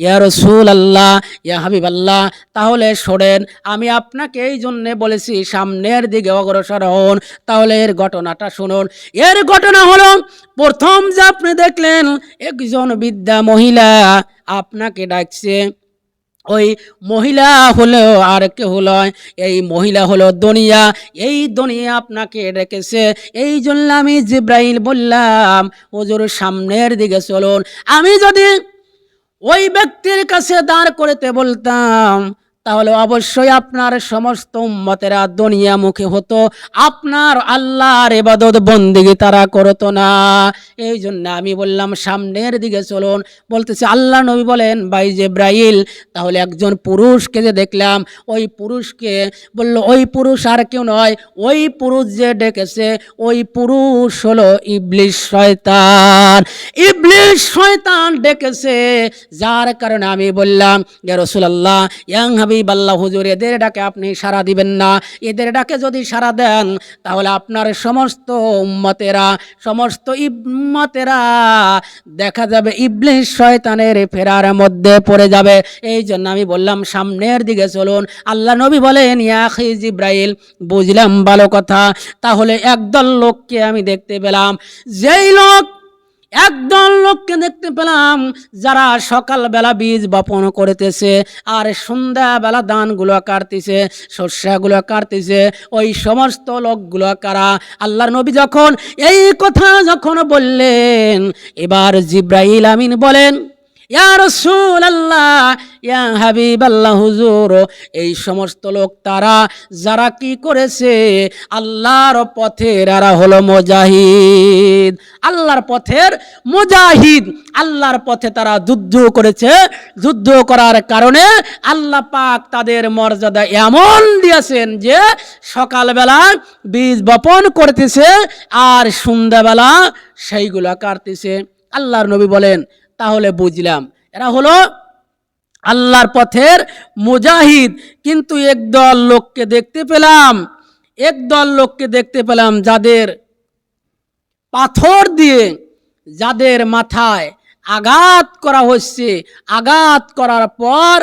ইয়া রসুল আল্লাহ ইয়া হাবিব আল্লাহ তাহলে শোনেন, আমি আপনাকে এই জন্যে বলেছি সামনের দিকে অগ্রসর হন। তাহলে এর ঘটনাটা শুনুন। এর ঘটনা হলো, প্রথম যে আপনি দেখলেন, একজন বিদ্যা মহিলা আপনাকে ডাকছে। ওই মহিলা হলো আর কে হলো এই মহিলা হলো দুনিয়া এই দুনিয়া আপনাকে ডেকেছে। এই জন্য আমি জিব্রাইল বললাম ওজোর সামনের দিকে চলুন। আমি যদি ওই ব্যক্তির কাছে দাঁড় করতে বলতাম তাহলে অবশ্যই আপনার সমস্ত উম্মতেরা দুনিয়া মুখে হতো। আপনার আল্লাহর এবাদত বন্দিগি তারা করতো না। এই জন্য আমি বললাম, সামনের দিকে চলুন। বলতেছে, আল্লাহ নবী বলেন, ভাই জেব্রাইল, তাহলে একজন পুরুষকে যে দেখলাম, ওই পুরুষকে বলল, ওই পুরুষ আর কেউ নয়, ওই পুরুষ যে ডেকেছে, ওই পুরুষ হলো ইবলিশ শয়তান। ইবলিশ শয়তান ডেকেছে, যার কারণে আমি বললাম, ইয়া রাসূলুল্লাহ ইয়াং হাবিব আল্লাহ হুজুর, এদের ডাকে আপনি সাড়া দিবেন না। এদের ডাকে যদি সাড়া দেন, তাহলে আপনার সমস্ত উম্মতেরা, সমস্ত ইম্মতেরা দেখা যাবে ইবলিশ শয়তানের ফেরার মধ্যে পড়ে যাবে। এই জন্য আমি বললাম, সামনের দিকে চলুন। আল্লাহ নবী বলেন ইয়াখি জিব্রাইল, বুঝলাম ভালো কথা। তাহলে একদল লোককে আমি দেখতে পেলাম। যেই লোক একদল লোককে দেখতে পেলাম যারা সকালবেলা বীজ বপন করতেছে আর সন্ধ্যাবেলা ধানগুলো কাটতেছে শস্যগুলো কাটতেছে। ওই সমস্ত লোকগুলো কারা? আল্লাহর নবী যখন এই কথা যখন বললেন, এবার জিব্রাহিল আমিন বলেন এই সমস্ত লোক তারা, যারা কি করেছে? আল্লাহর পথের এরা হলো মুজাহিদ। আল্লাহর পথের মুজাহিদ। আল্লাহর পথে তারা যুদ্ধ করেছে। যুদ্ধ করার কারণে আল্লাহ পাক তাদের মর্যাদা এমন দিয়েছেন যে, সকালবেলা বীজ বপন করতেছে আর সন্ধ্যাবেলা সেইগুলা কাটতেছে। আল্লাহর নবী বলেন তাহলে বুঝলাম। এরা হলো আল্লাহর পথের মুজাহিদ। কিন্তু একদল লোককে দেখতে পেলাম একদল লোককে দেখতে পেলাম যাদের পাথর দিয়ে, যাদের মাথায় আঘাত করা হচ্ছে। আঘাত করার পর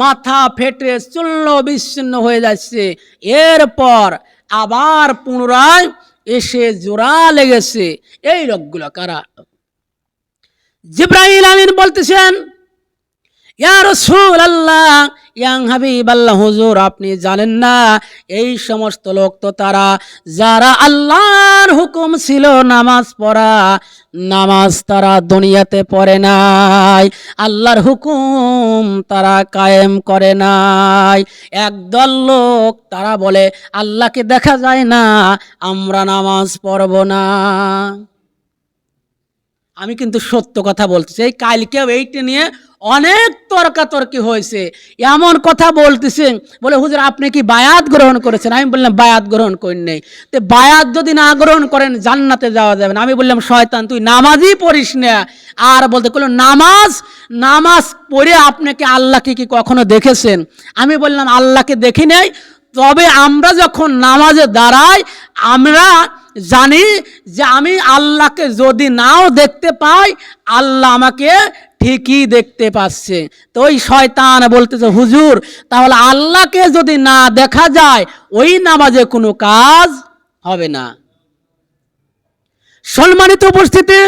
মাথা ফেটে চূর্ণ বিচ্ছিন্ন হয়ে যাচ্ছে। এরপর আবার পুনরায় এসে জোড়া লেগেছে। এই লোকগুলো কারা? জিব্রাহিল আমিন বলতেছেন আল্লাহ ইয়াং হাবিব আল্লাহ হুজুর, আপনি জানেন না, এই সমস্ত লোক তো তারা, যারা আল্লাহর হুকুম ছিল নামাজ পড়া, নামাজ তারা দুনিয়াতে পড়ে নাই, আল্লাহর হুকুম তারা কায়েম করে নাই, একদল লোক তারা বলে, আল্লাহকে দেখা যায় না, আমরা নামাজ পড়ব না। আমি কিন্তু সত্য কথা বলতেছি এই কালকেও এইটা নিয়ে অনেক তর্কাতর্কি হয়েছে। এমন কথা বলতেছেন বলে, হুজুর, আপনি কি বায়াত গ্রহণ করেছেন? আমি বললাম, বায়াত গ্রহণ করেন নেই। তো বায়াত যদি না গ্রহণ করেন, জান্নাতে যাওয়া যাবে না। আমি বললাম, শয়তান, তুই নামাজই পড়িস না। আর বলতে করল নামাজ নামাজ পড়ে আপনাকে আল্লাহকে কি কখনো দেখেছেন? আমি বললাম, আল্লাহকে দেখি নাই। তবে আমরা যখন নামাজে দাঁড়াই, আমরা জানি যে আমি আল্লাহকে যদি নাও দেখতে পাই, আল্লাহ আমাকে ঠিকই দেখতে পাচ্ছে। তো ওই শয়তান বলতেছে, হুজুর, তাহলে আল্লাহকে যদি না দেখা যায়, ওই নামাজে কোনো কাজ হবে না। সম্মানিত উপস্থিতি,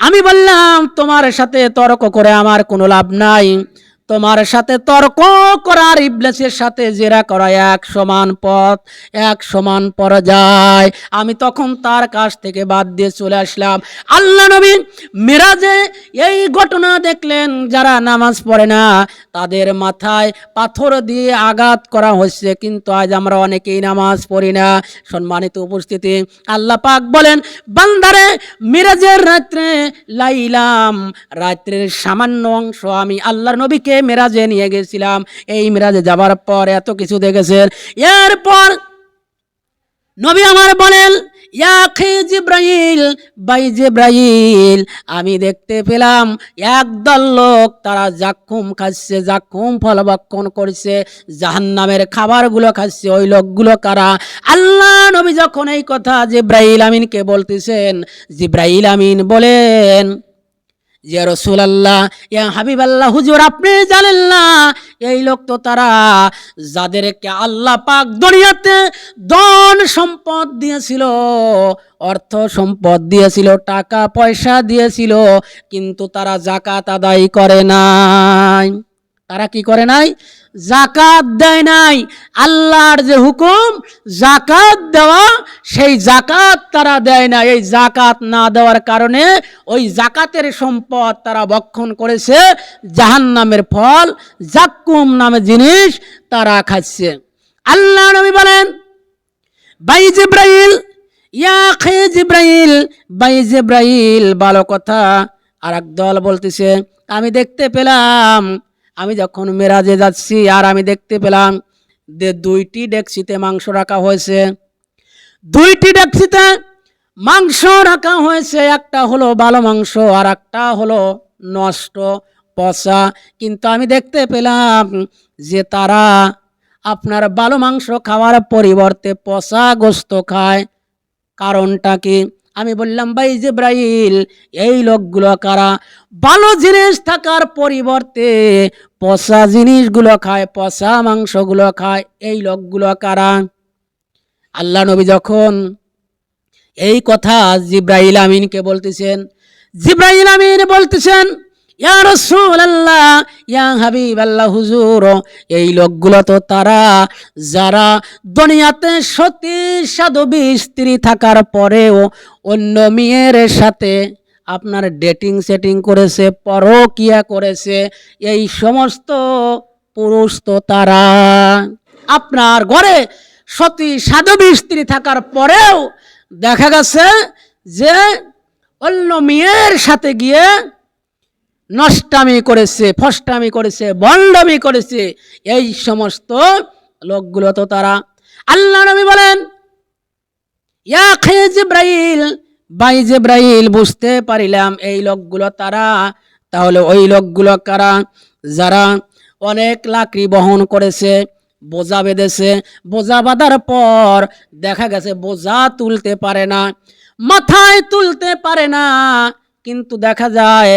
আমি বললাম, তোমার সাথে তর্ক করে আমার কোনো লাভ নাই। তোমার সাথে তর্ক করার ইবলেসের সাথে জেরা করা এক সমান পথ, এক সমান পর্যায়। আমি তখন তার কাছ থেকে বাদ দিয়ে চলে আসলাম। আল্লাহ নবী মিরাজে এই ঘটনা দেখলেন, যারা নামাজ পড়ে না, তাদের মাথায় পাথর দিয়ে আঘাত করা হচ্ছে কিন্তু আজ আমরা অনেকেই নামাজ পড়ি না। সম্মানিত উপস্থিতি, আল্লাহ পাক বলেন, বান্দারে, মিরাজের রাত্রে লাইলাম। রাত্রের সামান্য অংশ আমি আল্লাহর নবীকে মেরাজে নিয়ে গেছিলাম। এই মেরাজে যাবার পর এত কিছু দেখেছেন। এরপর নবী আমার বলেন বাই আমি দেখতে পেলাম, একদল লোক তারা জাক্ষুম খাচ্ছে ফল ভক্ষণ করছে, জাহান্নামের খাবারগুলো খাচ্ছে, ওই লোকগুলো কারা? আল্লাহ নবী যখন এই কথা জিব্রাইল আমিনকে বলতেছেন, জিব্রাইল আমিন বলেন যে রসুল আল্লাহ ইয়া হাবিব আল্লাহ হুজুর আপনি জানেন না? এই লোক তো তারা যাদেরকে আল্লাহ পাক দুনিয়াতে ধন সম্পদ দিয়েছিল, অর্থ সম্পদ দিয়েছিল, টাকা পয়সা দিয়েছিল, কিন্তু তারা জাকাত আদায় করে নাই। তারা কি করে নাই? জাকাত দেয় নাই। আল্লাহর যে হুকুম জাকাত দেওয়া, সেই জাকাত তারা দেয় না এই জাকাত না দেওয়ার কারণে ওই জাকাতের সম্পদ তারা ভক্ষণ করেছে। জাহান নামের ফল, জাক্কুম নামে জিনিস তারা খাচ্ছে। আল্লাহ নবী বলেন, বাই জিব্রাইল, ইয়া খে জিব্রাইল, বাই জিব্রাইল। ভালো কথা। আর দল বলতেছে, আমি দেখতে পেলাম আমি যখন মেরাজে যাচ্ছি আর আমি দেখতে পেলাম যে দুইটি ডেকচিতে মাংস রাখা হয়েছে। দুইটি ডেকচিতে মাংস রাখা হয়েছে। একটা হলো ভালো মাংস আর একটা হলো নষ্ট পচা। কিন্তু আমি দেখতে পেলাম যে তারা আপনার ভালো মাংস খাওয়ার পরিবর্তে পচা গোস্ত খায়। কারণটা কি? আমি বললাম, ভাই জিব্রাইল, এই লোকগুলো কারা? ভালো জিনিস থাকার পরিবর্তে পচা জিনিসগুলো খায়, পচা মাংসগুলো খায়, এই লোকগুলো কারা? আল্লাহ নবী যখন এই কথা জিব্রাইল আমিনকে বলতেছেন, জিব্রাইল আমিন বলতেছেন ইয়া রাসূলুল্লাহ, ইয়া হাবিবাল্লাহ, হুজুর, এই লোকগুলো তো তারা, যারা দুনিয়াতে সতী সাধবী স্ত্রী থাকার পরেও অন্য মেয়ের সাথে আপনার ডেটিং সেটিং করেছে, পরকিয়া করেছে, এই সমস্ত পুরুষ তো তারা। আপনার ঘরে সতী সাধবী স্ত্রী থাকার পরেও দেখা গেছে যে অন্য মেয়ের সাথে গিয়ে নষ্টামি করেছে, ফষ্টামি করেছে, বন্ডামি করেছে, এই সমস্ত লোকগুলো তো তারা আল্লাহ নবী বলেন, ইয়া বাই জিব্রাইল, বুঝতে পারিলাম এই লোকগুলো তারা, তাহলে ওই লোকগুলো কারা? যারা অনেক লাকড়ি বহন করেছে, বোঝা বেঁধেছে, বোঝা বাঁধার পর দেখা গেছে বোঝা তুলতে পারে না, মাথায় তুলতে পারে না, কিন্তু দেখা যায়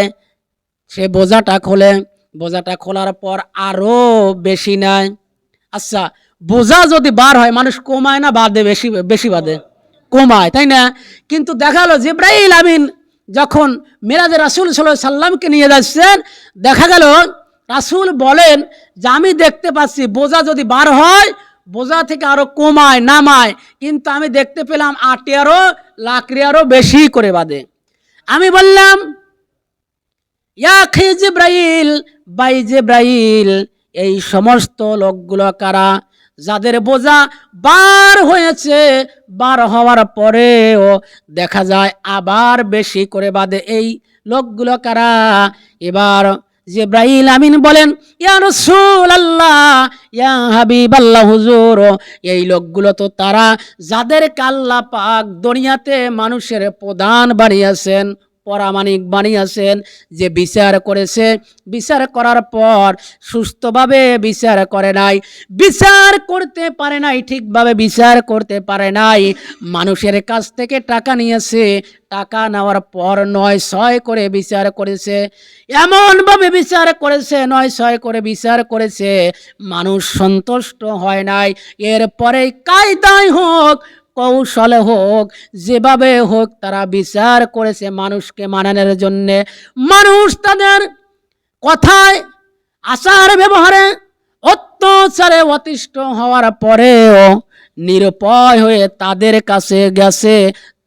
সে বোঝাটা খোলে, বোঝাটা খোলার পর আরও বেশি নেয়। আচ্ছা বোঝা যদি বার হয়, মানুষ কমায় না বাদে বেশি বেশি বাদে? কমায়, তাই না? কিন্তু দেখাল জিব্রাইল আমিন যখন মেরাজে রাসুল সাল্লাহ সাল্লামকে নিয়ে যাচ্ছেন, দেখা গেল রাসুল বলেন যে, আমি দেখতে পাচ্ছি, বোঝা যদি বার হয়, বোঝা থেকে আরও কমায়, নামায়। কিন্তু আমি দেখতে পেলাম আটি আরও, লাকড়ি আরও বেশি করে বাদে। আমি বললাম ইয়া খে জিব্রাইল, বাই জিব্রাইল, এই সমস্ত লোকগুলো কারা? যাদের বোঝা বার হয়েছে, বার হওয়ার পরেও দেখা যায় আবার বেশি করে বাদে এই লোকগুলো কারা? এবার জিব্রাইল আমিন বলেন, ইয়া রসুল আল্লাহ ইয়া হাবিব আল্লাহ হুজুর, এই লোকগুলো তো তারা যাদের আল্লাহ পাক দুনিয়াতে মানুষের প্রধান বানিয়েছেন। পরামানিক বানিয়েছেন যে বিচার করেছে। বিচার করার পর সুস্থভাবে বিচার করে নাই। বিচার করতে পারে নাই, ঠিকভাবে বিচার করতে পারে নাই। মানুষের কাছ থেকে টাকা নিয়েছে, টাকা নেওয়ার পর নয় ছয় করে বিচার করেছে। এমনভাবে বিচার করেছে, নয় ছয় করে বিচার করেছে। মানুষ সন্তুষ্ট হয় নাই। এরপরে কায়দায় হোক কৌশলে হোক, যেভাবে হোক তারা বিচার করেছে মানুষকে মানানোর জন্যে। মানুষ তাদের কথায়, আচার ব্যবহারে অত্যাচারে অতিষ্ঠ হওয়ার পরেও নিরুপায় হয়ে তাদের কাছে গেছে।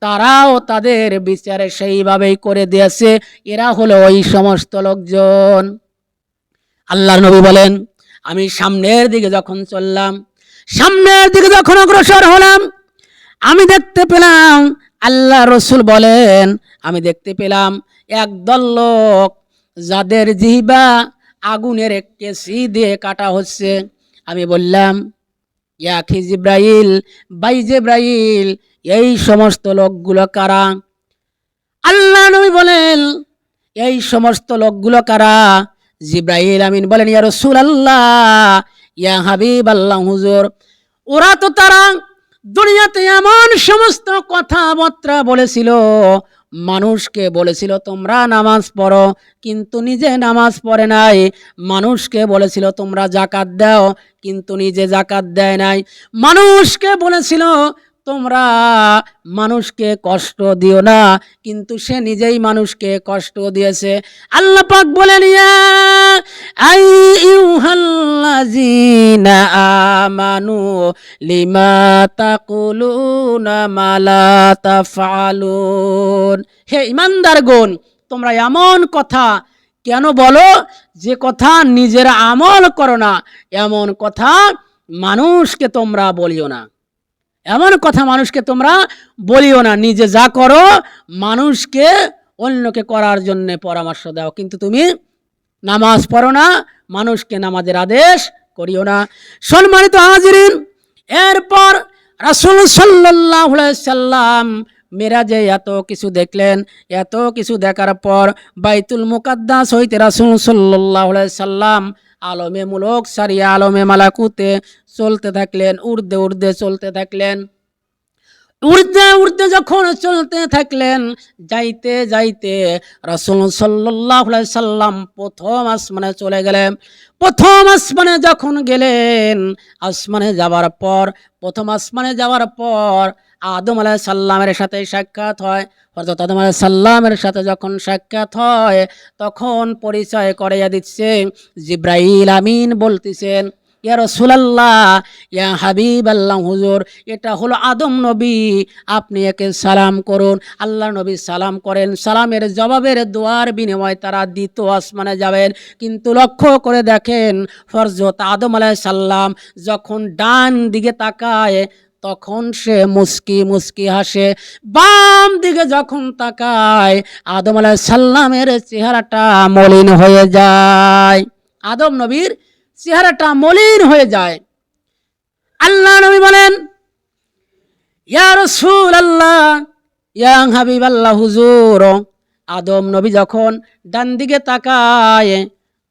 তারাও তাদের বিচারে সেইভাবেই করে দিয়েছে। এরা হলো ওই সমস্ত লোকজন। আল্লাহ নবী বলেন, আমি সামনের দিকে যখন চললাম, সামনের দিকে যখন অগ্রসর হলাম আমি দেখতে পেলাম, আল্লাহ রসুল বলেন, আমি দেখতে পেলাম একদল লোক যাদের জিহবা আগুনের কেসি দিয়ে কাটা হচ্ছে। আমি বললাম ইয়াখি জিব্রাইল, বাই জিব্রাইল, এই সমস্ত লোকগুলো কারা? আল্লাহ নবী বলেন, এই সমস্ত লোকগুলো কারা? জিব্রাইল আমিন বলেন, ইয়া রসুল আল্লাহ ইয়া হাবিব আল্লাহ হুজুর, ওরা তো তারা দুনিয়াতে এমন সমস্ত কথাবার্তা বলেছিল, মানুষকে বলেছিল, তোমরা নামাজ পড়ো। কিন্তু নিজে নামাজ পড়ে নাই। মানুষকে বলেছিল, তোমরা জাকাত দাও। কিন্তু নিজে জাকাত দেয় নাই। মানুষকে বলেছিল তোমরা মানুষকে কষ্ট দিও না, কিন্তু সে নিজেই মানুষকে কষ্ট দিয়েছে। আল্লাহ পাক বলেন, ইয়া আইয়ুহাল্লাযীনা আমানু লিমা তাকুলুনা মা লা তাফআলুন। হে ইমানদারগণ তোমরা এমন কথা কেন বলো? যে কথা নিজের আমল করো না, এমন কথা মানুষকে তোমরা বলিও না। এমন কথা মানুষকে তোমরা বলিও না, নিজে যা করো, মানুষকে অন্যকে করার জন্য পরামর্শ দাও। কিন্তু তুমি নামাজ পড়ো না, মানুষকে নামাজের আদেশ করিও না। সম্মানিত হাজিরিন, এরপর রাসুল সাল্লাহ সাল্লাম মেরাজে এত কিছু দেখলেন, এত কিছু দেখার পর বাইতুল মুকাদ্দাস হইতে রাসুল সাল্লাহ সাল্লাম আলমে মুলক সারিয়া আলমে মালাকুতে চলতে থাকলেন, উর্দে উর্দে চলতে থাকলেন। উড়তে উড়তে যখন চলতে থাকলেন, যাইতে যাইতে রসুল সাল্লাহ সাল্লাম প্রথম আসমানে চলে গেলেন। প্রথম আসমানে যখন গেলেন, আসমানে যাওয়ার পর, প্রথম আসমানে যাওয়ার পর আদম আলাহ সাল্লামের সাথে সাক্ষাৎ হয়। হজরত আদম আলাহ সাল্লামের সাথে যখন সাক্ষাৎ হয়, তখন পরিচয় করাইয়া দিচ্ছে, জিব্রাইল আমিন বলতেছেন, ইয়া রসুলাল্লাহ, ইয়া হাবিব আল্লাহ হুজুর, এটা হলো আদম নবী, আপনি একে সালাম করুন। আল্লাহ নবী সালাম করেন, সালামের জবাবের দোয়ার বিনিময় তারা দ্বিতীয় আসমানে যাবেন। কিন্তু লক্ষ্য করে দেখেন ফরজত আদম আলাহ সাল্লাম যখন ডান দিকে তাকায় তখন সে মুস্কি মুস্কি হাসে। বাম দিকে যখন তাকায়, আদম আলাহ সাল্লামের চেহারাটা মলিন হয়ে যায়। আদম নবীর চেহারাটা মলিন হয়ে যায়। আল্লাহ নবী বলেন, ইয়া আল্লাহ ইয়া হাবিব আল্লাহ হুজুর। আদম নবী যখন ডান দিকে তাকায়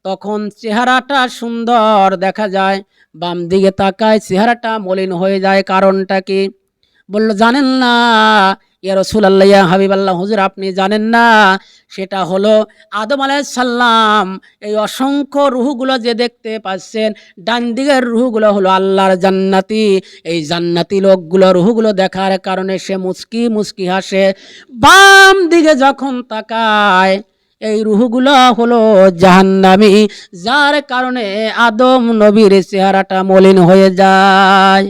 তখন চেহারাটা সুন্দর দেখা যায়। বাম দিকে তাকায়, চেহারাটা মলিন হয়ে যায়। কারণটা কি? বলল, জানেন না, ইয়া রসুল আল্লাহ হাবিব আল্লাহ হুজুর, আপনি জানেন না, সেটা হলো আদম সাল্লাম এই অসংখ্য রুহুগুলো যে দেখতে পাচ্ছেন, ডান দিকের রুহুগুলো হলো আল্লাহর জান্নাতি। এই জান্নাতি লোকগুলো রুহুগুলো দেখার কারণে সে মুস্কি মুস্কি হাসে। বাম দিকে যখন তাকায় এই রুহগুলো হলো জাহান্নামি যার কারণে আদম নবীর চেহারাটা মলিন হয়ে যায়।